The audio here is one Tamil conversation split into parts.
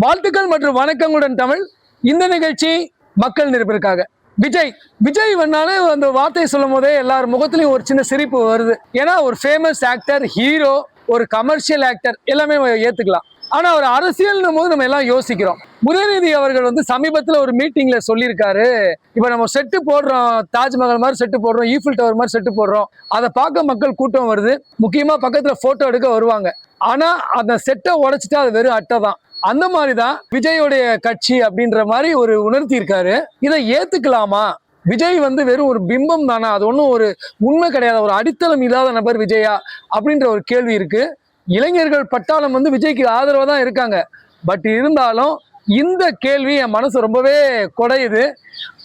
வாழ்த்துக்கள் மற்றும் வணக்கங்களுடன் தமிழ். இந்த நிகழ்ச்சி மக்கள் நிரப்பிற்காக. விஜய் விஜய் வந்தாலே அந்த வார்த்தையை சொல்லும் போதே எல்லார் முகத்துலயும் ஒரு சின்ன சிரிப்பு வருது. ஏன்னா ஒரு ஃபேமஸ் ஆக்டர் ஹீரோ ஒரு கமர்ஷியல் ஆக்டர் எல்லாமே ஏத்துக்கலாம். ஆனா ஒரு அரசியல்னும் போது நம்ம எல்லாம் யோசிக்கிறோம். உதயநிதி அவர்கள் வந்து சமீபத்துல ஒரு மீட்டிங்ல சொல்லியிருக்காரு. இப்ப நம்ம செட்டு போடுறோம் தாஜ்மஹால் மாதிரி செட்டு போடுறோம் ஈஃபில் டவர் மாதிரி செட்டு போடுறோம். அதை பார்க்க மக்கள் கூட்டம் வருது. முக்கியமா பக்கத்துல போட்டோ எடுக்க வருவாங்க. ஆனா அந்த செட்டை உடைச்சிட்டா அது வெறும் அட்டை தான். அந்த மாதிரி தான் விஜயோடைய கட்சி அப்படின்ற மாதிரி ஒரு உணர்த்தி இருக்காரு இதை ஏத்துக்கலாமா? விஜய் வந்து வெறும் ஒரு பிம்பம் தானா? அது ஒன்றும் ஒரு உண்மை கிடையாது. ஒரு அடித்தளம் இல்லாத நபர் விஜயா அப்படின்ற ஒரு கேள்வி இருக்கு. இளைஞர்கள் பட்டாளம் வந்து விஜய்க்கு ஆதரவாக தான் இருக்காங்க. பட் இருந்தாலும் இந்த கேள்வி என் மனசு ரொம்பவே குடையுது.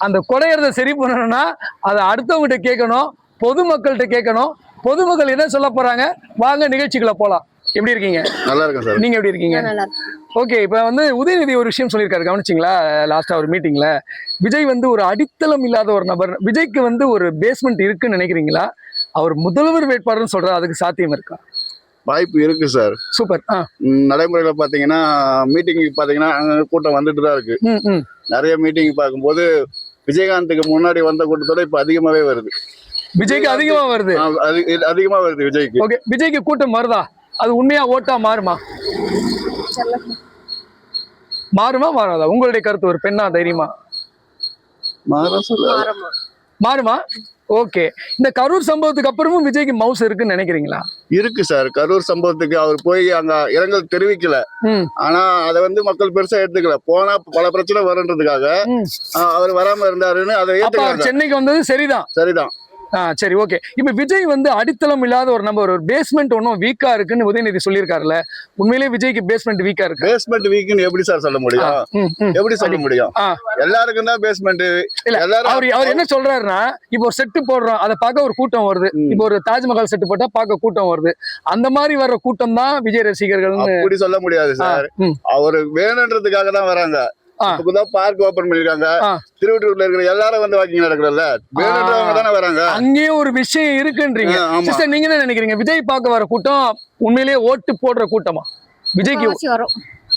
அந்த குடையறத சரி பண்ணணும்னா அதை அடுத்தவங்ககிட்ட கேட்கணும் பொதுமக்கள்கிட்ட கேட்கணும். பொதுமக்கள் என்ன சொல்ல போறாங்க? வாங்க நிகழ்ச்சிகளை போகலாம் எப்படி இருக்கீங்க? நல்லா இருக்கும் சார். நீங்க எப்படி இருக்கீங்க? நல்லா இருக்கு. ஓகே இப்போ வந்து உதயநிதி ஒரு விஷயம் சொல்லியிருக்காரு. கவனிச்சிங்களா? லாஸ்டா ஒரு மீட்டிங்ல விஜய் வந்து ஒரு அடித்தளம் இல்லாத ஒரு நபர். விஜய்க்கு வந்து ஒரு பேஸ்மெண்ட் இருக்குன்னு நினைக்கிறீங்களா? அவர் முதல்வர் வேட்பாளர்னு சொல்றாரு அதுக்கு சாத்தியம் இருக்கா? வாய்ப்பு இருக்கு சார். சூப்பர். நடைமுறையில பாத்தீங்கன்னா மீட்டிங் பாத்தீங்கன்னா அங்க கூட்டம் வந்துட்டு தான் இருக்கு. நிறைய மீட்டிங் பார்க்கும்போது விஜயகாந்துக்கு முன்னாடி வந்த கூட்டத்தோட இப்ப அதிகமாவே வருது. விஜய்க்கு அதிகமா வருது. அதிகமா வருது விஜய்க்கு. ஓகே விஜய்க்கு கூட்டம் வருதா? அது உண்மையா ஓட்டா மாறுமா. மாறுமா மாறாதா? உங்களுடைய கருத்து ஒரு பெண்ணா தைரியமா? மாறமா. ஓகே. இந்த கரூர் சம்பவத்துக்கு அப்புறமும் விஜய்க்கு மவுஸ் இருக்குன்னு நினைக்கிறீங்களா? இருக்கு சார். கரூர் சம்பவத்துக்கு அவர் போய் அங்க இரங்கல் தெரிவிக்கல. ஆனா அதை வந்து மக்கள் பெருசா எடுத்துக்கல போனா பல பிரச்சனை வருன்றதுக்காக அவர் வராம இருந்தாருன்னு அதை சென்னைக்கு வந்தது சரிதான். சரிதான். சரி ஓகே இப்ப விஜய் வந்து அடித்தளம் இல்லாத ஒரு நம்பர் ஒரு பேஸ்மெண்ட் ஒன்றும் வீக்கா இருக்குன்னு உதயநிதி சொல்லியிருக்காருல்ல உண்மையிலேயே விஜய்க்கு பேஸ்மெண்ட் வீக்கா இருக்கு பேஸ்மெண்ட் வீக்னு எப்படி சார் சொல்ல முடியும். எப்படி சொல்ல முடியும். எல்லாருக்கும் தான் பேஸ்மெண்ட் இல்ல, எல்லாரும் அவர் அவர் என்ன சொல்றாருன்னா இப்போ ஒரு செட்டு போடுறோம் அதை பார்க்க ஒரு கூட்டம் வருது. இப்போ ஒரு தாஜ்மஹால் செட்டு போட்டா பார்க்க கூட்டம் வருது அந்த மாதிரி வர்ற கூட்டம் தான் விஜய் ரசிகர்கள்னு அப்படி சொல்ல முடியாது சார். அவரு வேணுன்றதுக்காக தான் வராங்க. இப்பதான் பார்க் ஓபன் பண்ணிருக்காங்க. ஆ. திருவள்ளூர்ல இருக்கிற எல்லாரும் வந்து வாக்கிங் நடக்கிறல்ல? வேணுன்றவங்க தானே வராங்க. அங்கேயும் ஒரு விஷயம் இருக்குன்றீங்க. சிஸ்டர் நீங்க என்ன நினைக்கிறீங்க? விஜய் பார்க்க வர கூட்டம் உண்மையிலேயே ஓட்டு போடுற கூட்டமா? விஜய்க்கு வரும்.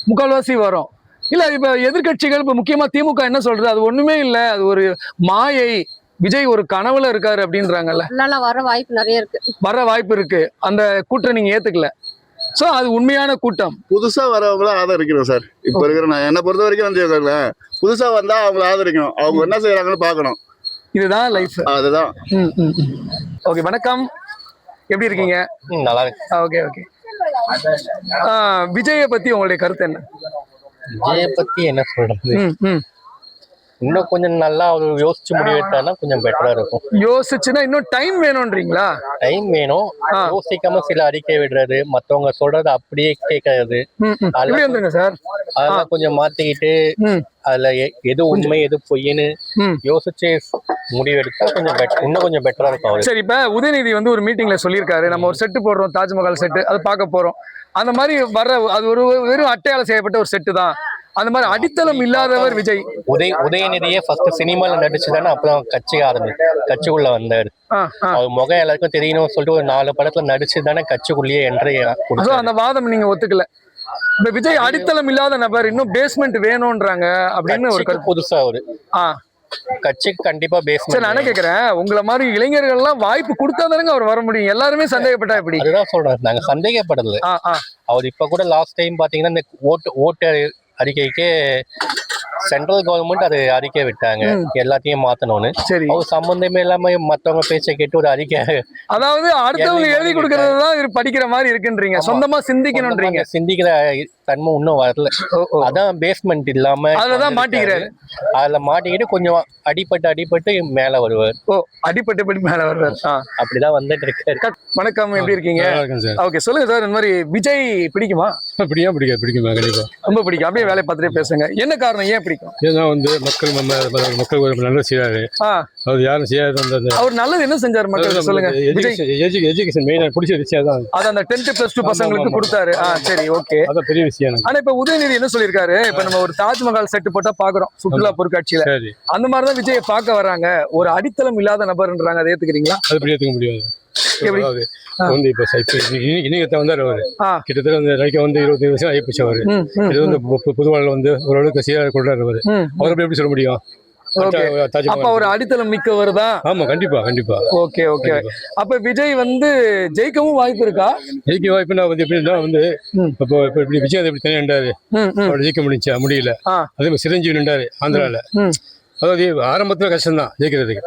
முக்கால்வாசி வரும். இல்ல இப்ப எதிர்க்கட்சிகள் இப்ப முக்கியமா திமுக என்ன சொல்றது? அது ஒண்ணுமே இல்ல. அது ஒரு மாயை. விஜய் ஒரு கனவுல இருக்காரு அப்படின்றாங்கல்ல. வர வாய்ப்பு நிறைய இருக்கு. வர வாய்ப்பு இருக்கு. அந்த கூட்டம் நீங்க ஏத்துக்கல. சோ அது உண்மையான கூட்டம். புதுசா வரவங்கள ஆதரிக்கணும் சார். இப்ப இருக்கிற நான் என்ன பொறுத்த வரைக்கும் வந்து சொல்றேன். புதுசா வந்தா அவங்கள ஆதரிக்கணும். அவங்க என்ன செய்யறாங்கன்னு பார்க்கணும். இதுதான் லைஃப் அதுதான். ஓகே வணக்கம். எப்படி இருக்கீங்க? ம், நல்லா இருக்கு ஓகே ஓகே விஜயை பத்தி உங்களுடைய கருத்து என்ன? விஜய பத்தி என்ன ம். இன்னும் கொஞ்சம் நல்லா அவர் யோசிச்சு முடிவெடுத்தாருன்னா கொஞ்சம் பெட்டரா இருக்கும். யோசிச்சுன்னா இன்னும் டைம் வேணும்ன்றீங்களா? டைம் வேணும். யோசிக்காம சில அறிக்கை விடுறது மத்தவங்க சொல்றத அப்படியே கேட்கறது. வந்துருங்க சார். அதெல்லாம் கொஞ்சம் மாத்திக்கிட்டு. அதுல எது உண்மை எது பொய்ன்னு ம். யோசிச்சு முடிவெடுத்தா கொஞ்சம் பெட்டர் இன்னும் கொஞ்சம் பெட்டரா இருக்கும் சரி இப்ப உதயநிதி வந்து ஒரு மீட்டிங்ல சொல்லியிருக்காரு. நம்ம ஒரு செட்டு போடுறோம் தாஜ்மஹால் செட்டு அதை பார்க்க போறோம். அந்த மாதிரி வர்ற அது ஒரு வெறும் அட்டையால செய்யப்பட்ட ஒரு செட்டு தான். அந்த மாதிரி அடித்தளம் இல்லாதவர் விஜய். உதய உதயநிதியே ஃபர்ஸ்ட் சினிமால நடிச்சு தானே அப்புறம் கட்சி ஆரம்பி கட்சிக்குள்ள வந்தாரு. அவர் முகம் எல்லாருக்கும் தெரியணும்னு சொல்லிட்டு ஒரு நாலு படத்துல நடிச்சு தானே கட்சிக்குள்ளேயே என்ட்ரி அந்த வாதம் நீங்க ஒத்துக்கல. இப்ப விஜய் அடித்தளம் இல்லாத நபர் இன்னும் பேஸ்மெண்ட் வேணும்ன்றாங்க அப்படின்னு ஒரு கட்சிக்கு புதுசா அவரு. ஆ. கட்சிக்கு கண்டிப்பா சரி நான் கேக்குறேன்? உங்களை மாதிரி இளைஞர்கள் எல்லாம் வாய்ப்பு கொடுத்தா தானங்க அவர் வர முடியும். எல்லாருமே சந்தேகப்பட்டா எப்படி? அதுதான் சொல்றேன். நாங்க சந்தேகப்படல. அவர் இப்ப கூட லாஸ்ட் டைம் பாத்தீங்கன்னா இந்த ஓட்டு ஓட்டு அறிக்கைக்கு சென்ட்ரல் கவர்மெண்ட் அது அறிக்கை விட்டாங்க. எல்லாத்தையும் மாத்தணும்னு. சரி. அவர் சம்பந்தமே இல்லாம மத்தவங்க பேச்சை கேட்டு ஒரு அறிக்கை அதாவது அடுத்தவங்க எழுதி எழுதி கொடுக்கறது தான் இவர் படிக்கிற மாதிரி இருக்குன்றீங்க. சொந்தமா சிந்திக்கணும்ன்றீங்க சிந்திக்கிற தன்மை இன்னும் வரல. அதான் பேஸ்மெண்ட் இல்லாம அதுலதான் மாட்டிக்கிறாரு. அதுல மாட்டிக்கிட்டு கொஞ்சம் அடிபட்டு அடிபட்டு மேல வருவார். ஓ அடிப்பட்டு படி மேல வர்றாரு ஆ. அப்படிதான் வந்துட்டு இருக்காரு. வணக்கம் எப்படி இருக்கீங்க? ஓகே சொல்லுங்க சார். இந்த மாதிரி விஜய் பிடிக்குமா? பிடிக்கும். பிடிக்கும் பிடிக்குமா? கண்டிப்பா. ரொம்ப பிடிக்கும். அப்படியே வேலையை பார்த்துட்டே பேசுங்க. என்ன காரணம்? ஏன் பிடிக்கும்? ஏன்னா வந்து மக்கள் நம்ம மக்கள் ஒரு நல்லது செய்யறாரு அவர் யாரும் செய்யாத அந்த அவர் நல்லது என்ன செஞ்சாரு மக்களுக்கு சொல்லுங்க. விஜய். எஜுகேஷன் எஜுகே- எஜுகேஷன் மெயினாக பிடிச்ச விஷயம் தான் அது. அந்த டென்த் பிளஸ் டூ பசங்களுக்கு. கொடுத்தாரு. ஆ சரி ஓகே. அதான் பெரிய விஷயம் ஆனா இப்ப உதயநிதி என்ன சொல்லியிருக்காரு? இப்ப நம்ம ஒரு தாஜ்மஹால் செட்டு போட்டா பாக்குறோம் சுற்றுலா பொருட்காட்சியில. அந்த மாதிரிதான் விஜயை பார்க்க வர்றாங்க ஒரு அடித்தளம் இல்லாத நபர்ன்றாங்க. அதை ஏத்துக்கிறீங்களா? அது ஏற்றுக்க முடியாது? அதாவது. வந்து இப்போ இன்னைக்கு வந்தார் அவரு. கிட்டத்தட்ட வந்து நடிக்க வந்து இருபத்தி வருஷம் ஆயிப்போச்சு அவரு. இது வந்து புதுவாழ்ல வந்து ஓரளவுக்கு சீராக கொண்டாரு அவரு. அவரை எப்படி சொல்ல முடியும்? அப்ப அவர் அடித்தளம் மிக்கவர் தான் ஆமா கண்டிப்பா கண்டிப்பா. Okay okay. அப்ப விஜய் வந்து ஜெயிக்கவும் வாய்ப்பு இருக்கா? ஜெயிக்க வாய்ப்பு நான் வந்து எப்படின்னா வந்து. இப்போ இப்போ இப்படி விஜய் எப்படி தனியாக நின்றாரு. அவர் ஜெயிக்க முடிஞ்சா முடியல. அதே மாதிரி சிரஞ்சீவி நின்றாரு ஆந்திரால. அதாவது ஆரம்பத்துல கஷ்டம் தான் ஜெயிக்கிறதுக்கு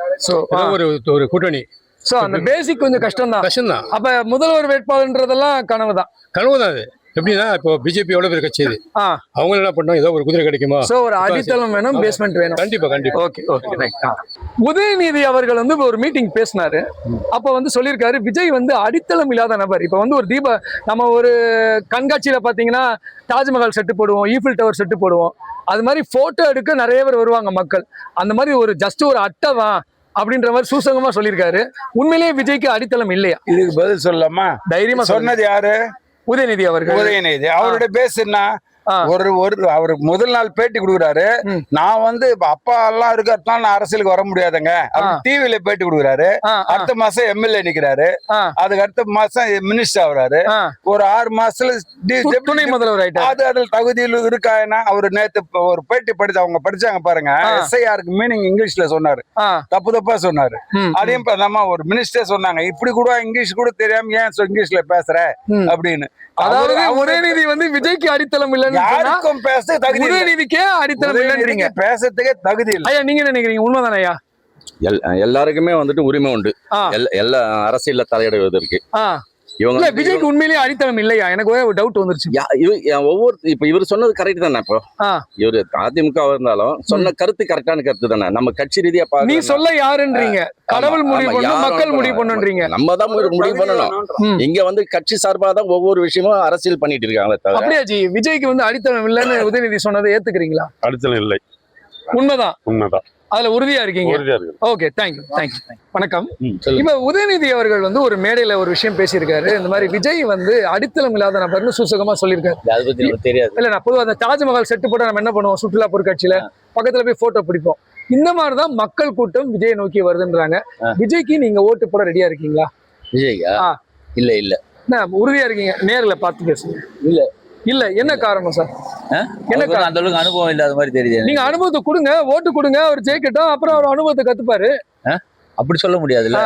ஒரு ஒரு கூட்டணி. சோ அந்த பேசிக் கொஞ்சம் கஷ்டம் தான் கஷ்டம் தான் அப்ப முதல்வர் வேட்பாளர்ன்றதெல்லாம் கனவு தான் கனவு தான் அது. எப்படின்னா இப்போ பிஜேபி எவ்வளவு பேர் கட்சி அவங்க என்ன பண்ணோம் ஏதோ ஒரு குதிரை கிடைக்குமா? சோ ஒரு அடித்தளம் வேணும் பேஸ்மெண்ட் வேணும். கண்டிப்பா கண்டிப்பா. ஓகே ஓகே உதயநிதி அவர்கள் வந்து ஒரு மீட்டிங் பேசினாரு. அப்ப வந்து சொல்லியிருக்காரு விஜய் வந்து அடித்தளம் இல்லாத நபர். இப்ப வந்து ஒரு தீப நம்ம ஒரு கண்காட்சியில பாத்தீங்கன்னா தாஜ்மஹால் செட்டு போடுவோம் ஈஃபில் டவர் செட்டு போடுவோம். அது மாதிரி போட்டோ எடுக்க நிறைய பேர் வருவாங்க மக்கள். அந்த மாதிரி ஒரு ஜஸ்ட் ஒரு அட்டை தான் அப்படின்ற மாதிரி சூசகமா சொல்லியிருக்காரு. உண்மையிலேயே விஜய்க்கு அடித்தளம் இல்லையா? இதுக்கு பதில் சொல்லலாமா? தைரியமா சொன்னது யாரு? உதயநிதி அவர்கள். உதயநிதி. அவருடைய பேஸ் என்ன. ஒரு ஒரு அவர் முதல் நாள் பேட்டி கொடுக்குறாரு. நான் வந்து அப்பா எல்லாம் இருக்கிறதுனால நான் அரசியலுக்கு வர முடியாதுங்க. அவர் டிவில பேட்டி கொடுக்குறாரு. அடுத்த மாசம் எம்எல்ஏ நிக்கிறாரு. அதுக்கு அடுத்த மாசம் மினிஸ்டர் ஆகுறாரு. ஒரு ஆறு மாசத்துல துணை முதல்வர் அது அதில் தகுதியில் இருக்கா என்ன? அவர் நேத்து ஒரு பேட்டி படிச்சு அவங்க படிச்சாங்க பாருங்க. எஸ்ஐஆருக்கு மீனிங் இங்கிலீஷ்ல சொன்னாரு. தப்பு தப்பா சொன்னாரு. அதையும் நம்ம ஒரு மினிஸ்டர் சொன்னாங்க. இப்படி கூட இங்கிலீஷ் கூட தெரியாம ஏன் இங்கிலீஷ்ல பேசுற. அப்படின்னு. அதாவது அவரு உதயநிதி வந்து விஜய்க்கு அடித்தளம் சொன்னா யாருக்கும் பேச தகுதி இல்லை. உதயநிதிக்கே அடித்தளம் இல்லைன்றீங்க. பேசுறதுக்கே தகுதி இல்லை. ஐயா நீங்க என்ன நினைக்கிறீங்க? உண்மைதானே ஐயா? எல் எல்லாருக்குமே வந்துட்டு உரிமை உண்டு. எல்லா அரசியல்ல தலையிடுவதற்கு ஆ. இவங்க விஜய்க்கு உண்மையிலேயே அடித்தளம் இல்லையா? எனக்கு ஒரே ஒரு டவுட் வந்துருச்சு ஒவ்வொரு இப்ப இவர் சொன்னது கரெக்ட் தானே இப்போ. இவரு அதிமுக இருந்தாலும் சொன்ன கருத்து கரெக்டான கருத்து தானே? நம்ம கட்சி ரீதியா நீ பார்க்கணும். சொல்ல யாருன்றீங்க? கடவுள் முடிவு யாரும் மக்கள் முடிவு பண்ணணும். பண்ணுன்றீங்க நம்ம தான் முடிவு பண்ணணும். இங்க வந்து கட்சி சார்பா தான் ஒவ்வொரு விஷயமும் அரசியல் பண்ணிட்டு இருக்காங்களே தவிர அப்படியா ஜி? விஜய்க்கு வந்து அடித்தளம் இல்லைன்னு உதயநிதி சொன்னதை ஏத்துக்கிறீங்களா? அடுத்தல இல்லை. உண்மைதான். உண்மைதான். அதுல உறுதியா இருக்கீங்க? ஓகே தேங்க்யூ தேங்க்யூ வணக்கம். இப்ப உதயநிதி அவர்கள் வந்து ஒரு மேடையில ஒரு விஷயம் பேசியிருக்காரு. இந்த மாதிரி விஜய் வந்து அடித்தளம் இல்லாத நபர்னு சூசகமா சொல்லியிருக்காரு. பத்தி தெரியாது. இல்ல நான் பொதுவாக அந்த தாஜ்மஹால் செட்டு போட்டு நம்ம என்ன பண்ணுவோம்? சுற்றுலா பொருட்காட்சியில பக்கத்துல போய் போட்டோ பிடிப்போம். இந்த மாதிரிதான் மக்கள் கூட்டம் விஜய் நோக்கி வருதுன்றாங்க. விஜய்க்கு நீங்க ஓட்டு போட ரெடியா இருக்கீங்களா? விஜய்யா ஆ. இல்ல இல்ல. உறுதியா இருக்கீங்க? நேர்ல பார்த்து பேசுங்க. இல்ல. இல்ல என்ன காரணம் சார் காரணம்? அந்த அளவுக்கு அனுபவம் இல்லாத மாதிரி தெரியுது எனக்கு. நீங்க அனுபவத்தை கொடுங்க ஓட்டு கொடுங்க அவர் ஜெயிக்கட்டும் அப்புறம் அவர் அனுபவத்தை கத்துப்பாரு. அப்படி சொல்ல முடியாதுல்ல.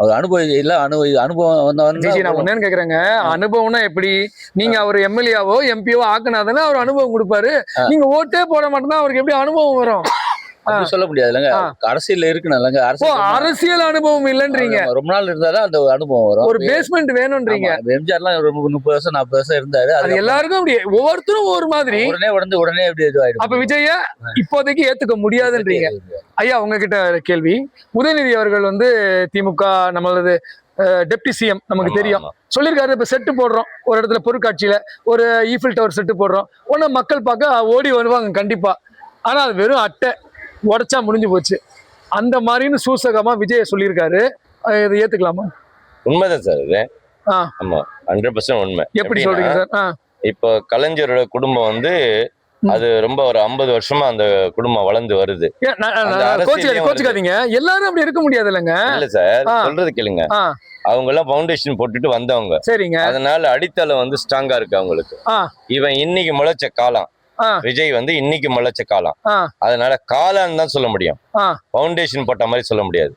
அவர் அனுபவம் இல்ல அனுபவம் அனுபவம் நான் வந்தவன் ஒன்னு கேக்குறேங்க. அனுபவம்னா எப்படி? நீங்க அவர் எம்எல்ஏவோ எம்பியோ ஆக்குனாதானே அவர் அனுபவம் கொடுப்பாரு. நீங்க ஓட்டே போட மாட்டேன்னா அவருக்கு எப்படி அனுபவம் வரும்? அப்படி சொல்ல முடியாதுல்லங்க ஆ. அரசியல்ல இருக்கணும்லங்க. ஓ அரசியல் அரசியல் அனுபவம் இல்லைன்றீங்க. ரொம்ப நாள் இருந்தாலும் அந்த அனுபவம் வரும். ஒரு பேஸ்மெண்ட் வேணும்ன்றீங்க. எம்ஜிஆர்லாம் ஒரு முப்பது வருஷம் நாற்பது வருஷம் இருந்தாரு. அது எல்லாருக்கும் அப்படி ஒவ்வொருத்தரும் ஒவ்வொரு மாதிரி. உடனே உடனே உடனே எப்படி இதுவாயிடும் அப்ப விஜய இப்போதைக்கு ஏத்துக்க முடியாதுன்றீங்க. ஐயா உங்ககிட்ட கேள்வி. உதயநிதி அவர்கள் வந்து திமுக நம்மளது டெப்டி சிஎம் நமக்கு தெரியும். சொல்லியிருக்காரு இப்ப செட்டு போடுறோம். ஒரு இடத்துல பொருட்காட்சியில ஒரு ஈஃபில் டவர் செட்டு போடுறோம். உடனே மக்கள் பார்க்க ஓடி வருவாங்க கண்டிப்பா. ஆனா அது வெறும் அட்டை. உடைச்சா முடிஞ்சு போச்சு. அந்த மாதிரின்னு சூசகமா விஜய சொல்லியிருக்காரு. இதை ஏத்துக்கலாமா? உண்மைதான் சார் இது. ஆமா ஹண்ட்ரட் பர்சன்ட் உண்மை. எப்படி சொல்றீங்க சார்? இப்போ கலைஞரோட குடும்பம் வந்து. அது ரொம்ப ஒரு ஐம்பது வருஷமா அந்த குடும்பம் வளர்ந்து வருது. கோச்சுக்காதீங்க எல்லாரும் அப்படி இருக்க முடியாது இல்லைங்க இல்ல சார். சொல்றது கேளுங்க. அவங்க எல்லாம் பவுண்டேஷன் போட்டுட்டு வந்தவங்க. சரிங்க. அதனால அடித்தளம் வந்து ஸ்ட்ராங்கா இருக்கு அவங்களுக்கு. இவன் இன்னைக்கு முளைச்ச காலம். விஜய் வந்து இன்னைக்கு முளைச்ச காலம். அதனால காலான்னு தான் சொல்ல முடியும். பவுண்டேஷன் போட்ட மாதிரி சொல்ல முடியாது.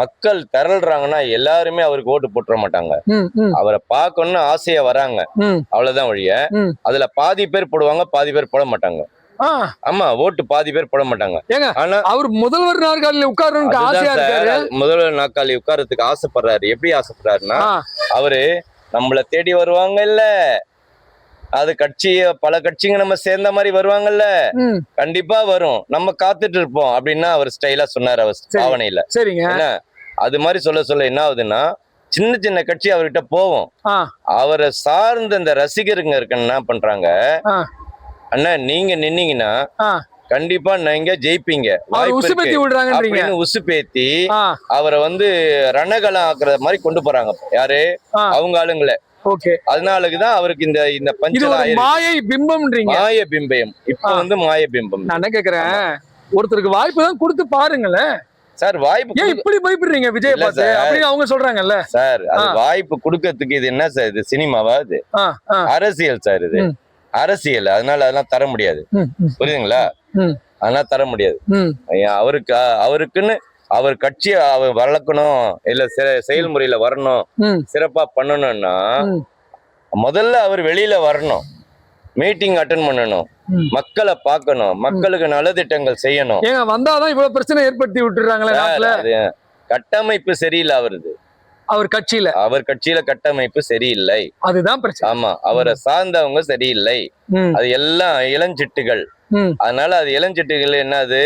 மக்கள் திரள்றாங்கன்னா எல்லாருமே அவருக்கு ஓட்டு போட்டுற மாட்டாங்க. அவரை பார்க்கணும்னு ஆசையா வராங்க. அவ்வளவுதான் வழிய. அதுல பாதி பேர் போடுவாங்க பாதி பேர் போட மாட்டாங்க. ஆமா ஓட்டு பாதி பேர் போட மாட்டாங்க. ஆனா அவர் முதல்வர் நாற்காலியில உட்காரணும்னு ஆசையா இருக்காரு. முதல்வர் நாற்காலி உட்கார்றதுக்கு ஆசைப்படுறாரு. எப்படி ஆசைப்படுறாருன்னா அவரு நம்மள தேடி வருவாங்க இல்ல அது கட்சி பல கட்சிங்க நம்ம சேர்ந்த மாதிரி வருவாங்கல்ல? கண்டிப்பா வரும். நம்ம காத்துட்டு இருப்போம் அப்படின்னா அவர் ஸ்டைலா சொன்னார் அவர். பாவனையில. சரிங்க. அது மாதிரி சொல்ல சொல்ல என்ன ஆகுதுன்னா சின்ன சின்ன கட்சி அவர்கிட்ட போவோம். அவரை சார்ந்த இந்த ரசிகருங்க இருக்க என்ன பண்றாங்க. அண்ணா நீங்க நின்னீங்கன்னா. கண்டிப்பா நீங்க ஜெயிப்பீங்க. அப்படின்னு உசுப்பேத்தி அவரை வந்து ரணகலம் ஆக்குற மாதிரி கொண்டு போறாங்க. யாரு. அவங்க ஆளுங்கள. ஓகே. அதனாலதான் அவருக்கு இந்த இந்த ஒரு மாயை பிம்பம்ன்றீங்க. மாய பிம்பம். இப்ப. வந்து மாய பிம்பம். நான் என்ன கேக்குறேன்? ஒருத்தருக்கு வாய்ப்பு தான் கொடுத்து பாருங்களேன். சார் வாய்ப்பு ஏன் இப்படி பயப்படுறீங்க விஜய் பார்த்து. அப்படின்னு அவங்க சொல்றாங்கல்ல. சார் அது. வாய்ப்பு கொடுக்கறதுக்கு இது என்ன சார் இது சினிமாவா இது. அரசியல் சார் இது. அரசியல். அதனால அதெல்லாம் தர முடியாது. புரியுதுங்களா. அதெல்லாம் தர முடியாது. அவருக்கு அவருக்குன்னு அவர் கட்சியை அவர் வளர்க்கணும் இல்ல செயல்முறையில வரணும். சிறப்பா பண்ணணும்னா. முதல்ல அவர் வெளியில வரணும் மீட்டிங் அட்டன் பண்ணணும். மக்களை பார்க்கணும் மக்களுக்கு நலத்திட்டங்கள் செய்யணும். ஏங்க வந்தாதான் இவ்வளவு பிரச்சனை ஏற்படுத்தி விட்டுறாங்களே கட்டமைப்பு சரியில்லை அவரது. அவர் கட்சியில? அவர் கட்சியில கட்டமைப்பு சரியில்லை. அதுதான் பிரச்சனை. ஆமா அவரை சார்ந்தவங்க சரியில்லை. அது எல்லாம் இளஞ்சிட்டுகள். அதனால அது இளஞ்சிட்டுகள் என்னது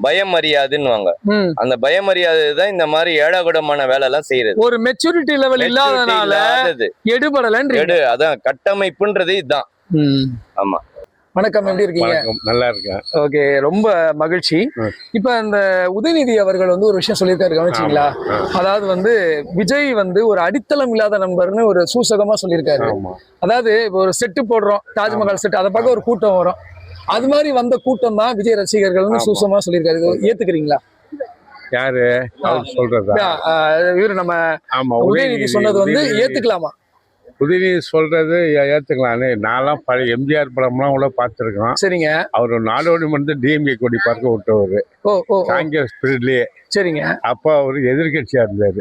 பயம் அறியாதுன்னுவாங்க ம். அந்த பயம் அறியாது தான் இந்த மாதிரி ஏழாகுடமான வேலை எல்லாம் செய்யறது ஒரு மெச்சூரிட்டி லெவல் இல்லாதனால. எடுபடலன்றீங்க எடு அதான் கட்டமைப்புன்றது இதுதான். ஆமா. வணக்கம் எப்படி இருக்கீங்க? நல்லா இருக்கேன். ஓகே ரொம்ப மகிழ்ச்சி. இப்ப இந்த உதயநிதி அவர்கள் வந்து ஒரு விஷயம் சொல்லியிருக்காரு கவனிச்சிங்களா அதாவது வந்து விஜய் வந்து ஒரு அடித்தளம் இல்லாத நண்பர்னு ஒரு சூசகமா சொல்லியிருக்காரு. அதாவது இப்போ ஒரு செட்டு போடுறோம் தாஜ்மஹால் செட் அதை பார்க்க ஒரு கூட்டம் வரும். அது மாதிரி வந்த கூட்டம் தான் விஜய் ரசிகர்கள்னு ஆமா. சூசகமா சொல்லியிருக்காரு. ஏத்துக்கிறீங்களா? யாரு? சொல்றதா? இவரு நம்ம உதயநிதி சொன்னது வந்து ஏத்துக்கலாமா? உதயநிதி சொல்றது ஏத்துக்கலான்னு. நான்லாம் பழைய எம்ஜிஆர் படம்லாம் கூட பார்த்துருக்கோம். சரிங்க. அவர் நாடோடி வந்து டிஎம்கே கொடி பார்க்க விட்டவர். ஓ ஓ காங்கிரஸ் பீரியட்லயே சரிங்க. அப்போ அவர் எதிர்கட்சியா இருந்தாரு.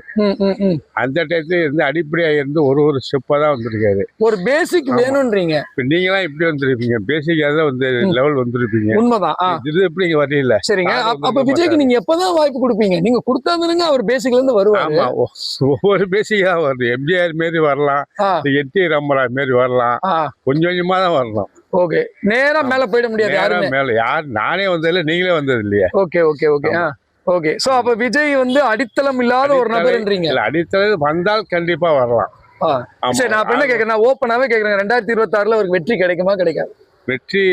அந்த டயத்துல இருந்து அடிப்படையா இருந்து ஒரு ஒரு ஸ்டெப்பா தான் வந்திருக்காரு. ஒரு பேசிக் வேணும்ன்றீங்க இப்ப நீங்களாம் இப்படி வந்திருப்பீங்க. பேசிக்காக தான் வந்து. லெவல் வந்திருப்பீங்க. உண்மைதான். இது எப்படி இங்க வரையில சரிங்க. அப்ப- விஜய்க்கு நீங்க எப்பதான் வாய்ப்பு கொடுப்பீங்க? நீங்க கொடுத்தாதானுங்க அவர் பேசிக்ல இருந்து ஒ- ஒவ்வொரு பேசிக்கா வருது. எம்ஜிஆர் மாரி வரலாம். என் டி ராமராவ் மாரி வரலாம். கொஞ்சம் கொஞ்சமா தான் வரணும். ஓகே நேரா மேல போயிட முடியாது நேரா யாருமே. மேல. யார் நானே வந்ததில்ல நீங்களே வந்தது இல்லையா ஓகே ஓகே ஓகே ஆ ஓகே சோ அப்ப விஜய் வந்து அடித்தளம் இல்லாத ஒரு நபர்ன்றீங்க. இல்ல அடித்தளவு வந்தால் கண்டிப்பா வரலாம். சரி நான் அப்ப என்ன கேக்குறேன் நான் ஓப்பனாவே கேக்குறேன் ரெண்டாயிரத்தி இருபத்தி ஆறுல அவருக்கு வெற்றி கிடைக்குமா கிடைக்காது? வெற்றி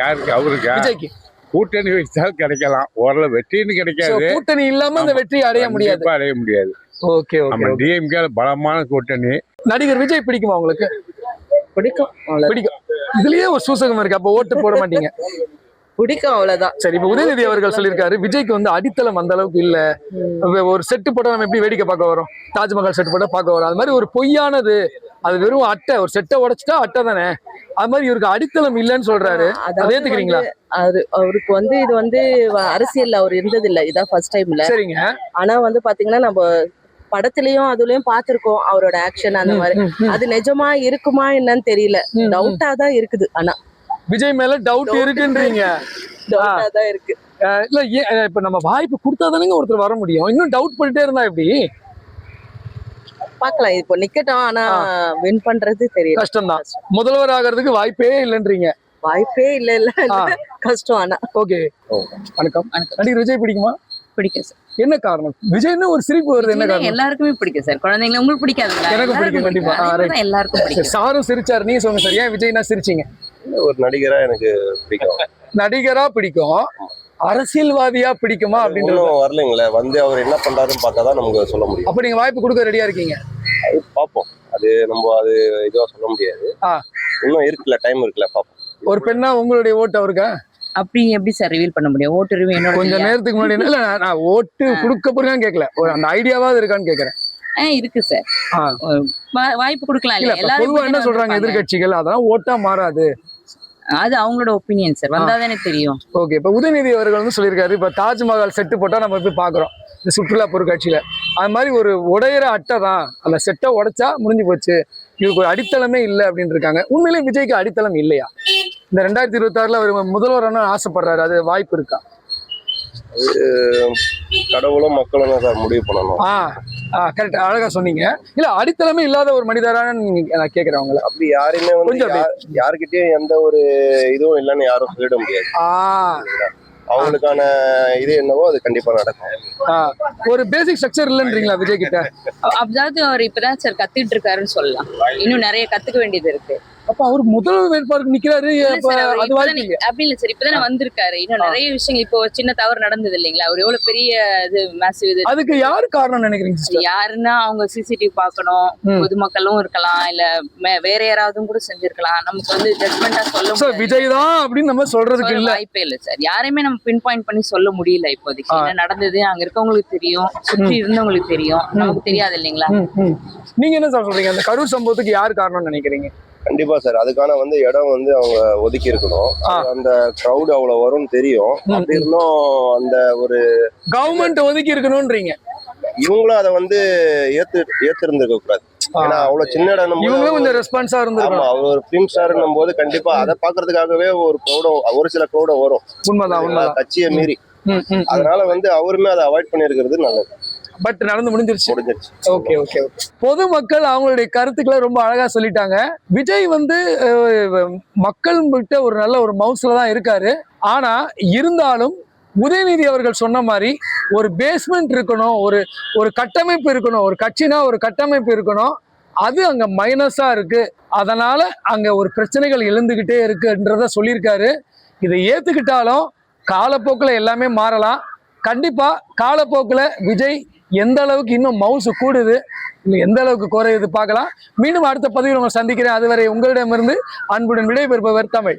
யாருக்கு அவருக்கா? விஜய்க்கு. கூட்டணி வைத்தால் கிடைக்கலாம். ஓரளவு வெற்றின்னு So, கிடைக்காது கூட்டணி இல்லாம ஆமா. வெற்றி அடைய முடியாது. அடைய முடியாது. ஓகே ஓகே டிஎம்கே பலமான கூட்டணி. நடிகர் விஜய் பிடிக்குமா உங்களுக்கு? பிடிக்கும். பிடிக்கும். இதுலயே ஒரு சூசகம் இருக்கு. அப்ப ஓட்டு போட மாட்டீங்க. பிடிக்கும் அவ்வளவுதான். சரி இப்ப உதயநிதி அவர்கள் சொல்லியிருக்காரு விஜய்க்கு வந்து அடித்தளம் அந்த அளவுக்கு இல்ல. ஒரு செட்டு போட்டா நம்ம எப்படி வேடிக்கை பார்க்க வரோம்? தாஜ்மஹால் செட்டு போட்டா பார்க்க வரோம். அது மாதிரி ஒரு பொய்யானது. அது வெறும் அட்டை. ஒரு செட்டை உடைச்சிட்டா அட்டை தானே? அது மாதிரி இவருக்கு அடித்தளம் இல்லைன்னு சொல்றாரு. அதை ஏத்துக்கிறீங்களா? அவரு அவருக்கு வந்து இது வந்து அரசியல்ல அவர் இருந்தது இல்ல இதான் ஃபர்ஸ்ட் டைம்ல சரிங்க. ஆனா வந்து பாத்தீங்கன்னா நம்ம படத்துலயும் அதுலயும் பாத்திருக்கோம் அவரோட ஆக்ஷன் அந்த மாதிரி. அது நிஜமா இருக்குமா என்னன்னு தெரியல. டவுட்டா தான் இருக்குது ஆனா. விஜய் மேல டவுட் இருக்குன்றீங்க. டவுட்டா தான் இருக்கு. இல்ல இப்ப நம்ம வாய்ப்பு கொடுத்தாதானங்க ஒருத்தர் வர முடியும். இன்னும் டவுட் பண்ணிட்டே இருந்தா எப்படி? பாக்கலாம் இப்போ நிக்கட்டும் ஆனா வின் பண்றது தெரியல. கஷ்டம் தான் முதல்வர் ஆகிறதுக்கு வாய்ப்பே இல்லைன்றீங்க. வாய்ப்பே இல்ல இல்ல. கஷ்டம் ஆனா. ஓகே. வணக்கம். நடிகர் விஜய் பிடிக்குமா? பிடிக்கும் சார் என்ன காரணம்? விஜய்னு ஒரு சிரிப்பு வருது என்ன காரணம்? எல்லாருக்குமே பிடிக்கும் சார். குழந்தைங்களை உங்களுக்கு பிடிக்காதுங்களா? எனக்கு பிடிக்கும், கண்டிப்பா. எல்லாருக்கும் சாரும் சிரிச்சாரு. நீங்க சொல்லுங்க சார் ஏன் விஜய்னா சிரிச்சீங்க? ஒரு நடிகரா எனக்கு பிடிக்கும். நடிகரா பிடிக்கும். அரசியல்வாதியா பிடிக்குமா அப்படின்றது இன்னும் வரலைங்களே. வந்து அவர் என்ன பண்றாருன்னு பார்த்தா தான் நமக்கு சொல்ல முடியும். அப்ப நீங்க வாய்ப்பு கொடுக்க ரெடியா இருக்கீங்க? அது பார்ப்போம். அது நம்ம அது இதுவா சொல்ல முடியாது. இன்னும் இருக்குல்ல டைம் இருக்குல்ல பார்ப்போம். ஒரு பெண்ணா உங்களுடைய ஓட்டு அவருக்கா? அப்படி எப்படி சார் ரிவீல் பண்ண முடியும்? ஓட்டு ரிவ்யூ என்னோட கொஞ்ச? நேரத்துக்கு முன்னாடி இல்ல நான் ஓட்டு. கொடுக்க போறேன்னு கேட்கல ஒரு அந்த ஐடியாவாவது இருக்கான்னு கேக்குறேன். இருக்கு சார் வாய்ப்பு கொடுக்கலாம் இல்ல? எல்லாரும் என்ன சொல்றாங்க. எதிர்கட்சிகள் அதெல்லாம் ஓட்டா மாறாது. அது அவங்களோட ஒப்பீனியன் சார் வந்தாதானே தெரியும். ஓகே இப்ப உதயநிதி அவர்கள் வந்து சொல்லியிருக்காரு இப்ப தாஜ்மஹால் செட்டு போட்டா நம்ம போய் பாக்குறோம் இந்த சுற்றுலா பொருட்காட்சியில. அது மாதிரி ஒரு உடையிற அட்டை தான். அந்த செட்டை உடைச்சா முடிஞ்சு போச்சு. இதுக்கு ஒரு அடித்தளமே இல்லை அப்படின்னு இருக்காங்க. உண்மையிலேயே விஜய்க்கு அடித்தளம் இல்லையா? இந்த ரெண்டாயிரத்தி இருபத்தி ஆறுல அவர் முதல்வர் ஆசைப்படுறாரு. அது வாய்ப்பு இருக்கா? கடவுளும் மக்களும் தான் சார் முடிவு பண்ணணும். ஆ ஆ கரெக்ட் அழகா சொன்னீங்க. இல்ல அடித்தளமே இல்லாத ஒரு மனிதரான நீங்க நான் கேக்குறேன் உங்களை. அப்படி யாரையுமே வந்து கொஞ்சம் யார்- யார்கிட்டயும் எந்த ஒரு இதுவும் இல்லைன்னு யாரும் சொல்லிட முடியாது. அவங்களுக்கான இது என்னவோ அது கண்டிப்பா நடக்கும். ஒரு பேசிக் ஸ்ட்ரக்சர் இல்லைன்றீங்களா விஜய் கிட்ட அதாவது அவர் இப்பதான் சார் கத்துக்கிட்டு இருக்காருன்னு சொல்லலாம். இன்னும் நிறைய கத்துக்க வேண்டியது இருக்கு. அப்ப அவர் முதல் வேட்பாளருக்கு நிக்கிறாரு. அது வாய்ப்பு அப்படி இல்ல சார் இப்பதானே வந்திருக்காரு. இன்னும் நிறைய விஷயங்கள் இப்போ சின்ன தவறு நடந்தது இல்லைங்களா? அவர் எவ்வளவு பெரிய இது மேசிவ் இது. அதுக்கு யாரு காரணம் நினைக்கிறீங்க யாருன்னா அவங்க சிசிடிவி பார்க்கணும். ம். பொதுமக்களும் இருக்கலாம் இல்ல வேற யாராவதும் கூட செஞ்சிருக்கலாம். நமக்கு வந்து ஜட்மெண்டா சொல்ல சார். விஜய் தான் அப்படின்னு நம்ம சொல்றதுக்கு இல்ல. வாய்ப்பே இல்ல சார். யாரையுமே நம்ம பின் பாயிண்ட் பண்ணி சொல்ல முடியல இப்போதைக்கு. என்ன நடந்தது அங்க இருக்கவங்களுக்கு தெரியும் சுற்றி இருந்தவங்களுக்கு தெரியும். நமக்கு தெரியாது இல்லைங்களா. நீங்க என்ன சார் சொல்றீங்க? அந்த கரூர் சம்பவத்துக்கு யார் காரணம்னு நினைக்கிறீங்க? கண்டிப்பா சார். அதுக்கான வந்து இடம் வந்து அவங்க ஒதுக்கி இருக்கணும். அந்த கிரௌட் அவ்வளவு வரும்னு தெரியும். அப்படி. இருந்தும் அந்த ஒரு கவர்மெண்ட் ஒதுக்கி இருக்கணும்ன்றீங்க. இவங்களும் அதை வந்து ஏத்து ஏத்திருந்திருக்க கூடாது. ஏன்னா அவ்வளவு சின்ன இடம் இவங்களும் கொஞ்சம் ரெஸ்பான்ஸா ஆமா இருந்திருக்கணும். அவர் ஒரு பிலிம் ஸ்டார்னும் போது கண்டிப்பா அதை பாக்குறதுக்காகவே ஒரு க்ரௌடும் ஒரு சில க்ரௌடும் வரும். உண்மைதான். கட்சியை மீறி. அதனால வந்து அவருமே அதை அவாய்ட் பண்ணிருக்கிறது நல்லது. பட் நடந்து முடிஞ்சிருச்சு. முடிஞ்சிருச்சு. ஓகே ஓகே பொதுமக்கள் அவங்களுடைய கருத்துக்களை ரொம்ப அழகா சொல்லிட்டாங்க. விஜய் வந்து மக்கள் கிட்ட ஒரு நல்ல ஒரு மவுஸ்ல தான் இருக்காரு. ஆனா இருந்தாலும் உதயநிதி அவர்கள் சொன்ன மாதிரி ஒரு பேஸ்மெண்ட் இருக்கணும் ஒரு ஒரு கட்டமைப்பு இருக்கணும் ஒரு கட்சினா ஒரு கட்டமைப்பு இருக்கணும். அது அங்க மைனஸா இருக்கு. அதனால அங்க ஒரு பிரச்சனைகள் எழுந்துகிட்டே இருக்குன்றத சொல்லியிருக்காரு. இதை ஏத்துக்கிட்டாலும் காலப்போக்கில் எல்லாமே மாறலாம். கண்டிப்பாக காலப்போக்கில் விஜய் எந்த அளவுக்கு இன்னும் மவுசு கூடுது இல்லை எந்த அளவுக்கு குறையுது பார்க்கலாம். மீண்டும் அடுத்த பதிவில் உங்களை சந்திக்கிறேன். அதுவரை உங்களிடமிருந்து அன்புடன் விடைபெறுபவர் தமிழ்.